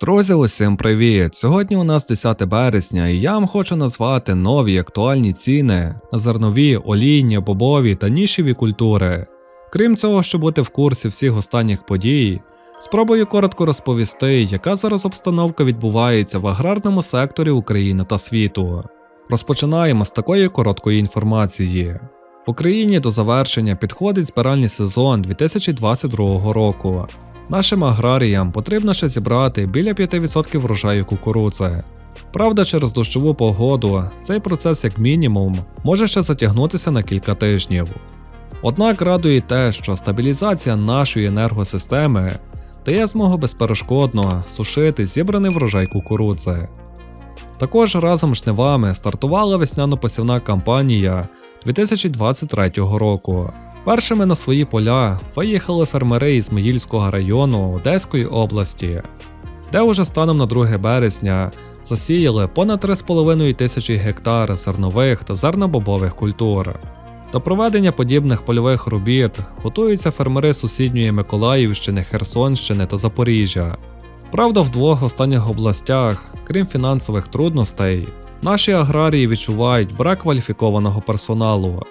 Друзі, усім привіт! Сьогодні у нас 10 березня, і я вам хочу назвати нові актуальні ціни на зернові, олійні, бобові та нішеві культури. Крім цього, щоб бути в курсі всіх останніх подій, спробую коротко розповісти, яка зараз обстановка відбувається в аграрному секторі України та світу. Розпочинаємо з такої короткої інформації. В Україні до завершення підходить збиральний сезон 2022 року. Нашим аграріям потрібно ще зібрати біля 5% врожаю кукурудзи. Правда, через дощову погоду цей процес, як мінімум, може ще затягнутися на кілька тижнів. Однак радує те, що стабілізація нашої енергосистеми дає змогу безперешкодно сушити зібраний врожай кукурудзи. Також разом з жнивами стартувала весняно-посівна кампанія 2023 року. Першими на свої поля виїхали фермери із Миїльського району Одеської області, де уже станом на 2 березня засіяли понад 3,5 тисячі гектар зернових та зернобобових культур. До проведення подібних польових робіт готуються фермери сусідньої Миколаївщини, Херсонщини та Запоріжжя. Правда, в двох останніх областях, крім фінансових трудностей, наші аграрії відчувають брак кваліфікованого персоналу.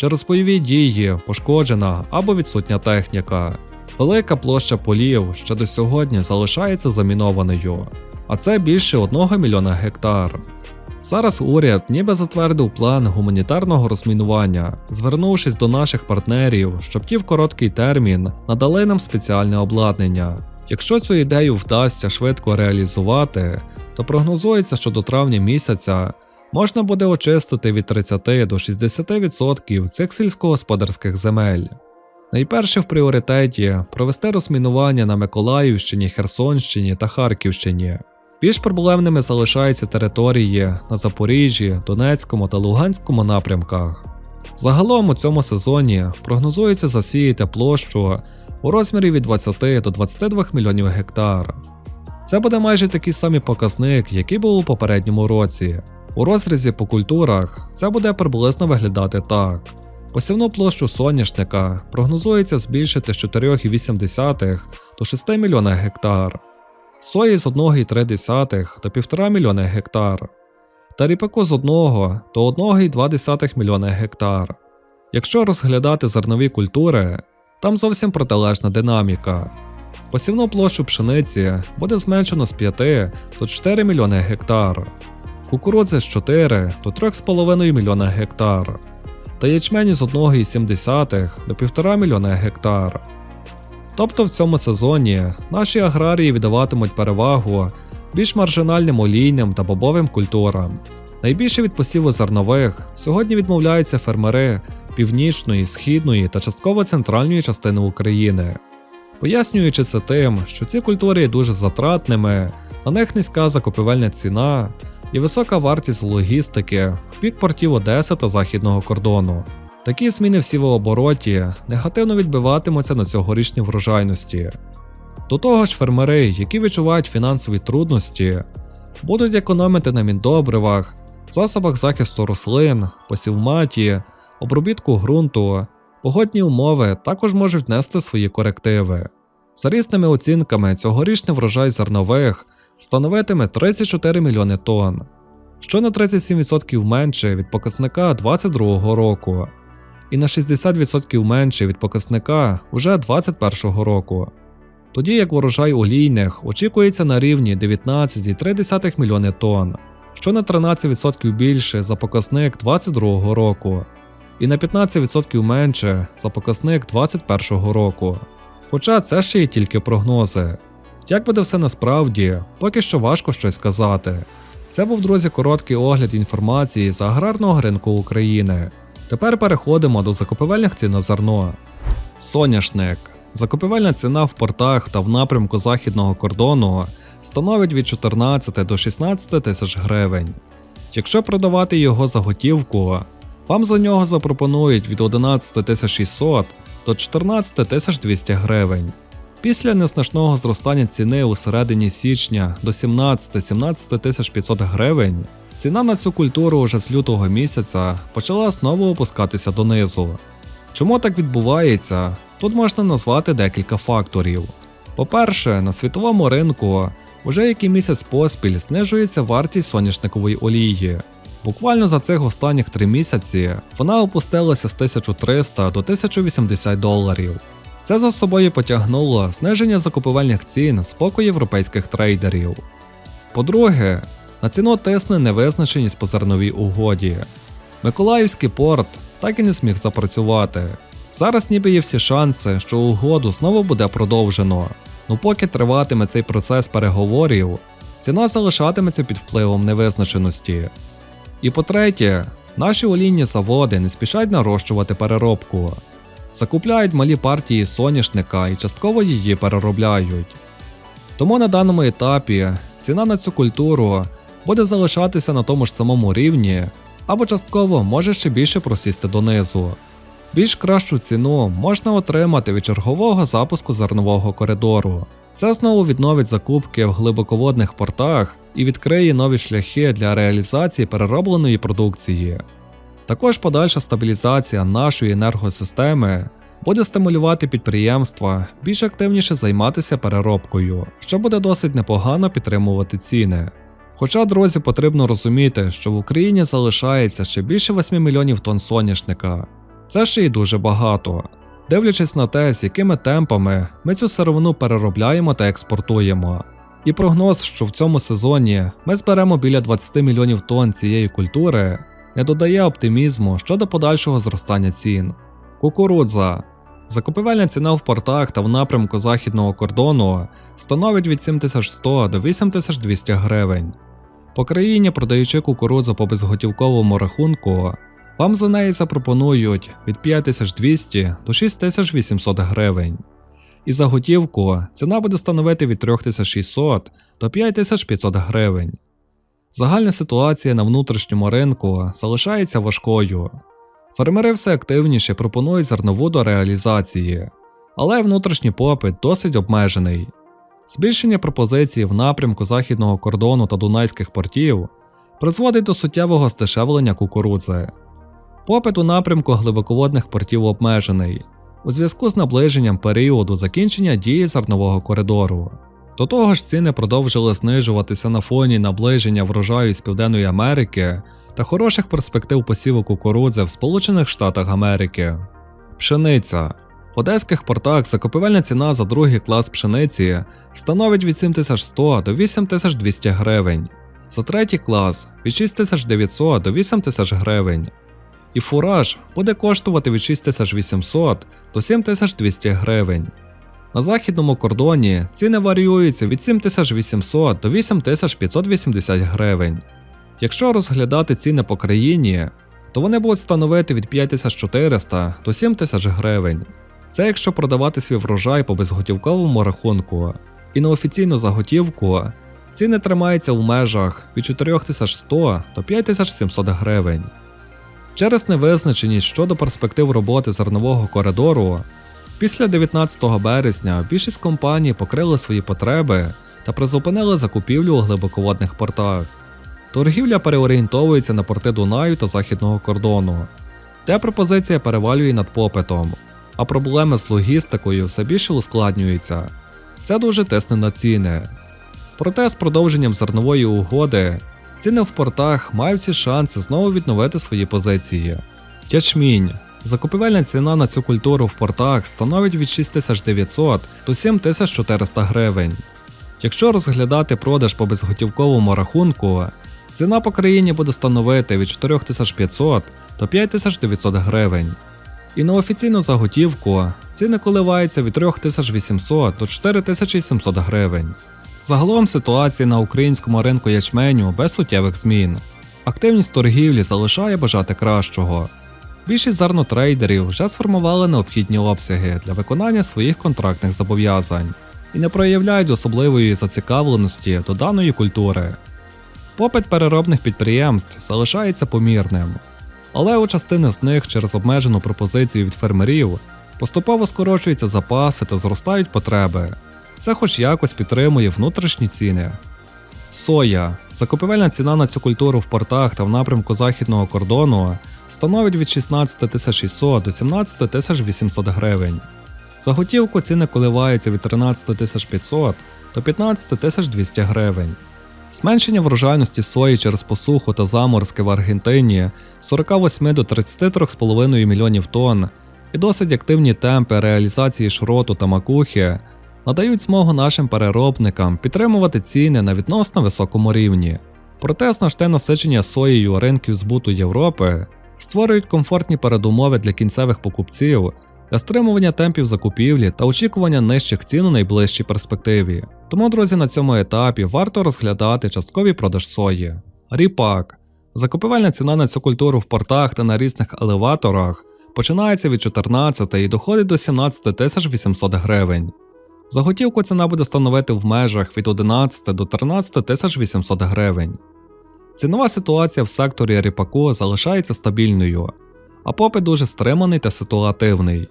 Через бойові дії пошкоджена або відсутня техніка. Велика площа полів ще до сьогодні залишається замінованою, а це більше 1 мільйона гектар. Зараз уряд ніби затвердив план гуманітарного розмінування, звернувшись до наших партнерів, щоб ті в короткий термін надали нам спеціальне обладнання. Якщо цю ідею вдасться швидко реалізувати, то прогнозується, що до травня місяця можна буде очистити від 30 до 60% цих сільськогосподарських земель. Найперше в пріоритеті провести розмінування на Миколаївщині, Херсонщині та Харківщині. Більш проблемними залишаються території на Запоріжжі, Донецькому та Луганському напрямках. Загалом у цьому сезоні прогнозується засіяти площу у розмірі від 20 до 22 мільйонів гектар. Це буде майже такий самий показник, який був у попередньому році. У розрізі по культурах це буде приблизно виглядати так. Посівну площу соняшника прогнозується збільшити з 4,8 до 6 мільйона гектар, сої з 1,3 до 1,5 мільйона гектар, та ріпаку з 1 до 1,2 мільйона гектар. Якщо розглядати зернові культури, там зовсім протилежна динаміка. Посівну площу пшениці буде зменшено з 5 до 4 мільйони гектар, кукурудзи з 4 до 3,5 мільйона гектар, та ячмені з 1,7 до 1,5 мільйона гектар. Тобто в цьому сезоні наші аграрії віддаватимуть перевагу більш маржинальним олійним та бобовим культурам. Найбільше від посіву зернових сьогодні відмовляються фермери північної, східної та частково центральної частини України, пояснюючи це тим, що ці культури є дуже затратними, на них низька закупівельна ціна і висока вартість логістики в бік портів Одеси та західного кордону. Такі зміни в сівообороті негативно відбиватимуться на цьогорічній врожайності. До того ж, фермери, які відчувають фінансові трудності, будуть економити на міндобривах, засобах захисту рослин, посівматі, обробітку ґрунту, погодні умови також можуть внести свої корективи. За різними оцінками, цьогорічний врожай зернових становитиме 34 мільйони тонн, що на 37% менше від показника 2022 року, і на 60% менше від показника уже 2021 року. Тоді як урожай олійних очікується на рівні 19,3 мільйони тонн, що на 13% більше за показник 2022 року, і на 15% менше за показник 2021 року. Хоча це ще й тільки прогнози. Як буде все насправді, поки що важко щось сказати. Це був, друзі, короткий огляд інформації з аграрного ринку України. Тепер переходимо до закупівельних цін на зерно. Соняшник. Закупівельна ціна в портах та в напрямку західного кордону становить від 14 до 16 тисяч гривень. Якщо продавати його за готівку, вам за нього запропонують від 11 600 до 14 200 гривень. Після незначного зростання ціни у середині січня до 17-17 500 гривень, ціна на цю культуру уже з лютого місяця почала знову опускатися донизу. Чому так відбувається? Тут можна назвати декілька факторів. По-перше, на світовому ринку Уже який місяць поспіль знижується вартість соняшникової олії. Буквально за цих останніх три місяці вона опустилася з 1300 до 1080 доларів. Це за собою потягнуло зниження закупівельних цін з боку європейських трейдерів. По-друге, на ціну тисне невизначеність по зерновій угоді. Миколаївський порт так і не зміг запрацювати. Зараз ніби є всі шанси, що угоду знову буде продовжено. Ну поки триватиме цей процес переговорів, ціна залишатиметься під впливом невизначеності. І по-третє, наші олійні заводи не спішать нарощувати переробку. Закупляють малі партії соняшника і частково її переробляють. Тому на даному етапі ціна на цю культуру буде залишатися на тому ж самому рівні, або частково може ще більше просісти донизу. Більш кращу ціну можна отримати від чергового запуску зернового коридору. Це знову відновить закупки в глибоководних портах і відкриє нові шляхи для реалізації переробленої продукції. Також подальша стабілізація нашої енергосистеми буде стимулювати підприємства більш активніше займатися переробкою, що буде досить непогано підтримувати ціни. Хоча, друзі, потрібно розуміти, що в Україні залишається ще більше 8 мільйонів тонн соняшника. Це ще й дуже багато. Дивлячись на те, з якими темпами ми цю сировину переробляємо та експортуємо. І прогноз, що в цьому сезоні ми зберемо біля 20 мільйонів тонн цієї культури, не додає оптимізму щодо подальшого зростання цін. Кукурудза. Закупівельна ціна в портах та в напрямку західного кордону становить від 7100 до 8200 гривень. По країні, продаючи кукурудзу по безготівковому рахунку, вам за неї запропонують від 5200 до 6800 гривень. І за готівку ціна буде становити від 3600 до 5500 гривень. Загальна ситуація на внутрішньому ринку залишається важкою. Фермери все активніше пропонують зернову до реалізації, але внутрішній попит досить обмежений. Збільшення пропозицій в напрямку західного кордону та дунайських портів призводить до суттєвого стешевлення кукурудзи. Попит у напрямку глибоководних портів обмежений у зв'язку з наближенням періоду закінчення дії зернового коридору. До того ж, ціни продовжили знижуватися на фоні наближення врожаю з Південної Америки та хороших перспектив посіву кукурудзи в Сполучених Штатах Америки. Пшениця. В одеських портах закупівельна ціна за другий клас пшениці становить від 7100 до 8200 гривень, за третій клас від 6900 до 8000 гривень. І фураж буде коштувати від 6800 до 7200 гривень. На західному кордоні ціни варіюються від 7800 до 8580 гривень. Якщо розглядати ціни по країні, то вони будуть становити від 5400 до 7000 гривень. Це якщо продавати свій врожай по безготівковому рахунку, і на офіційну заготівку ціни тримаються в межах від 4100 до 5700 гривень. Через невизначеність щодо перспектив роботи зернового коридору, після 19 березня більшість компаній покрили свої потреби та призупинили закупівлю у глибоководних портах. Торгівля переорієнтовується на порти Дунаю та західного кордону, де пропозиція перевалює над попитом, а проблеми з логістикою все більше ускладнюються. Це дуже тисне на ціни. Проте з продовженням зернової угоди ціни в портах мають всі шанси знову відновити свої позиції. Ячмінь. Закупівельна ціна на цю культуру в портах становить від 6900 до 7400 гривень. Якщо розглядати продаж по безготівковому рахунку, ціна по країні буде становити від 4500 до 5900 гривень. І на офіційну заготівку ціни коливаються від 3800 до 4700 гривень. Загалом ситуація на українському ринку ячменю без суттєвих змін. Активність торгівлі залишає бажати кращого. Більшість зернотрейдерів вже сформували необхідні обсяги для виконання своїх контрактних зобов'язань і не проявляють особливої зацікавленості до даної культури. Попит переробних підприємств залишається помірним, але у частини з них через обмежену пропозицію від фермерів поступово скорочуються запаси та зростають потреби. Це хоч якось підтримує внутрішні ціни. Соя. Закупівельна ціна на цю культуру в портах та в напрямку західного кордону становить від 16 600 до 17 800 гривень. За готівку ціни коливаються від 13 500 до 15 200 гривень. Зменшення врожайності сої через посуху та заморозки в Аргентині з 48 до 33,5 мільйонів тонн і досить активні темпи реалізації шроту та макухи надають змогу нашим переробникам підтримувати ціни на відносно високому рівні. Проте значне насичення соєю ринків збуту Європи створюють комфортні передумови для кінцевих покупців для стримування темпів закупівлі та очікування нижчих цін у найближчій перспективі. Тому, друзі, на цьому етапі варто розглядати частковий продаж сої. Ріпак. Закупівельна ціна на цю культуру в портах та на різних елеваторах починається від 14 і доходить до 17 тисяч 800 гривень. За готівку ціна буде становити в межах від 11 до 13 тисяч 800 гривень. Цінова ситуація в секторі ріпаку залишається стабільною, а попит дуже стриманий та ситуативний.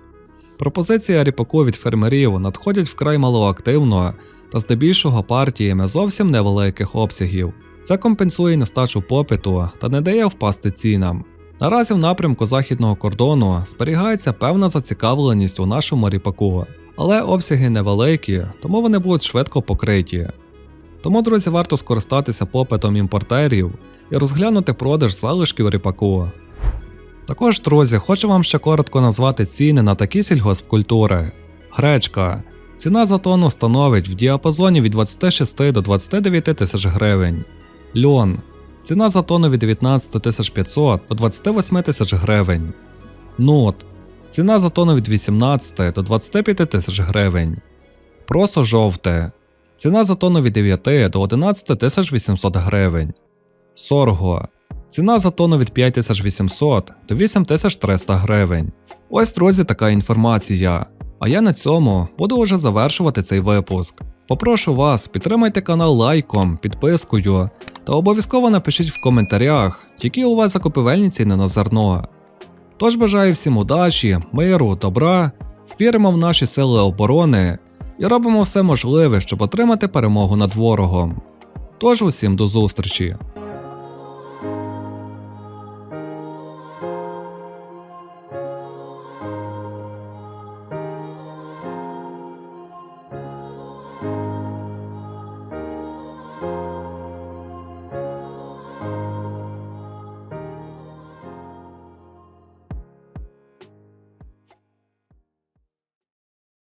Пропозиції ріпаку від фермерів надходять вкрай малоактивно та здебільшого партіями зовсім невеликих обсягів. Це компенсує нестачу попиту та не дає впасти цінам. Наразі в напрямку західного кордону зберігається певна зацікавленість у нашому ріпаку, але обсяги невеликі, тому вони будуть швидко покриті. Тому, друзі, варто скористатися попитом імпортерів і розглянути продаж залишків ріпаку. Також, друзі, хочу вам ще коротко назвати ціни на такі сільгоспкультури. Гречка. Ціна за тонну становить в діапазоні від 26 до 29 тисяч гривень. Льон. Ціна за тонну від 19 500 до 28 тисяч гривень. Нут. Ціна за тонну від 18 до 25 тисяч гривень. Просо жовте. Ціна за тонну від 9 до 11 тисяч 800 гривень. Сорго. Ціна за тонну від 5800 до 8300 гривень. Ось, друзі, така інформація. А я на цьому буду уже завершувати цей випуск. Попрошу вас, підтримайте канал лайком, підпискою та обов'язково напишіть в коментарях, які у вас закупівельні ціни на зерно. Тож бажаю всім удачі, миру, добра, віримо в наші сили оборони і робимо все можливе, щоб отримати перемогу над ворогом. Тож усім до зустрічі!